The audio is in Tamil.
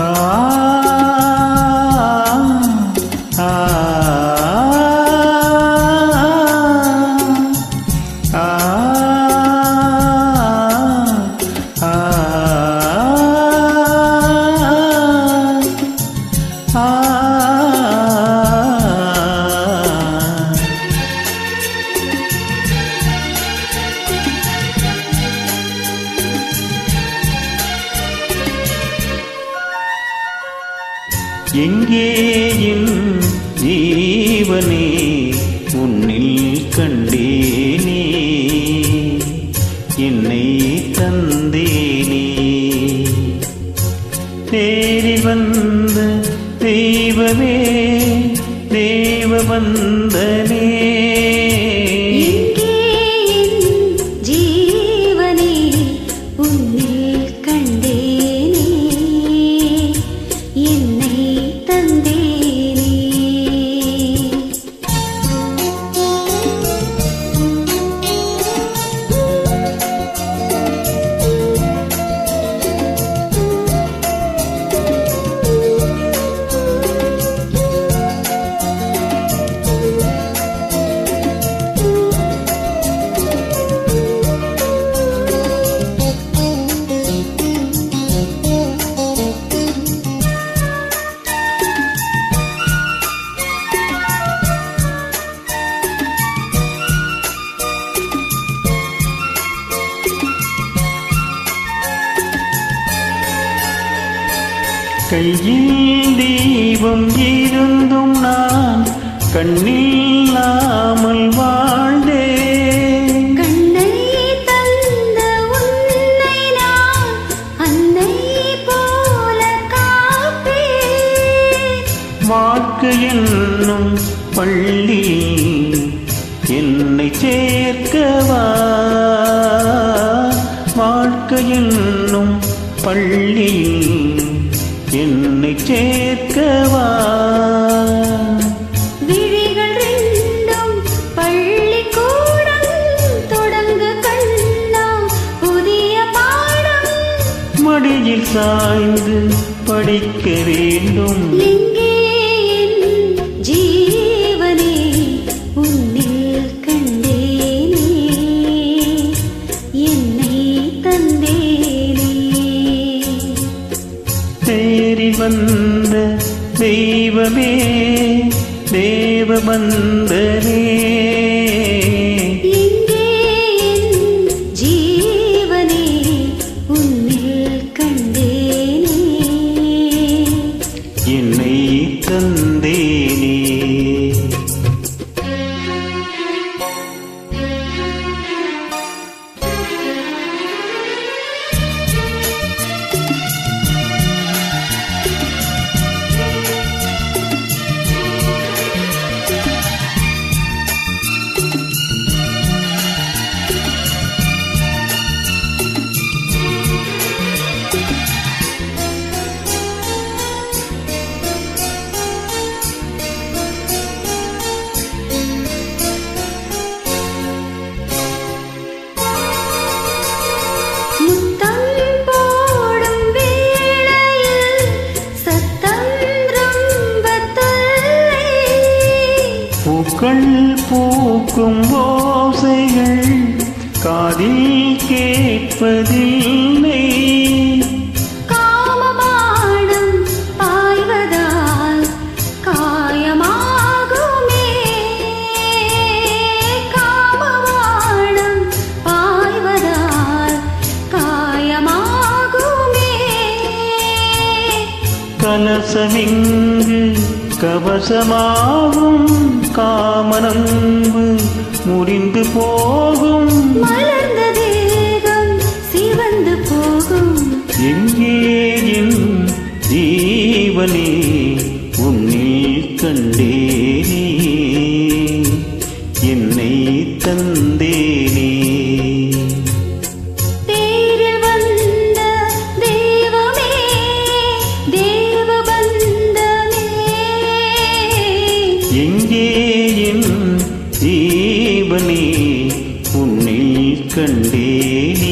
Ah. எங்கே என் ஜீவனே உன்னில் கண்டேனே. என்னை தந்தேனே. தேடி வந்த தெய்வமே தெய்வ வந்தனே. கையில் தீபம் இருந்தும் நான் கண்ணில்லாமல் காப்பேன். வாழ்க்கை என்னும் பள்ளி என்னை சேர்க்கவா? வாழ்க்கை என்னும் பள்ளியில் என்னை சேர்க்கவா? மடியில் சாய்ந்து படிக்க வேண்டும். எங்கே வந்த தெய்வமே தேவ பூக்கள் பூக்கும் ஓசைகள் காதில் கேட்பதில்லை. காமபானம் பாய்வதால் காயமாகுமே. காமபானம் பாய்வதால் காயமாகுமே. கலசமிங்கு கவசமாகும் காமனம்பு முறிந்து போகும். மலர்ந்த தேகம் சிவந்து போகும். எங்கே என் ஜீவனே கண்டேனே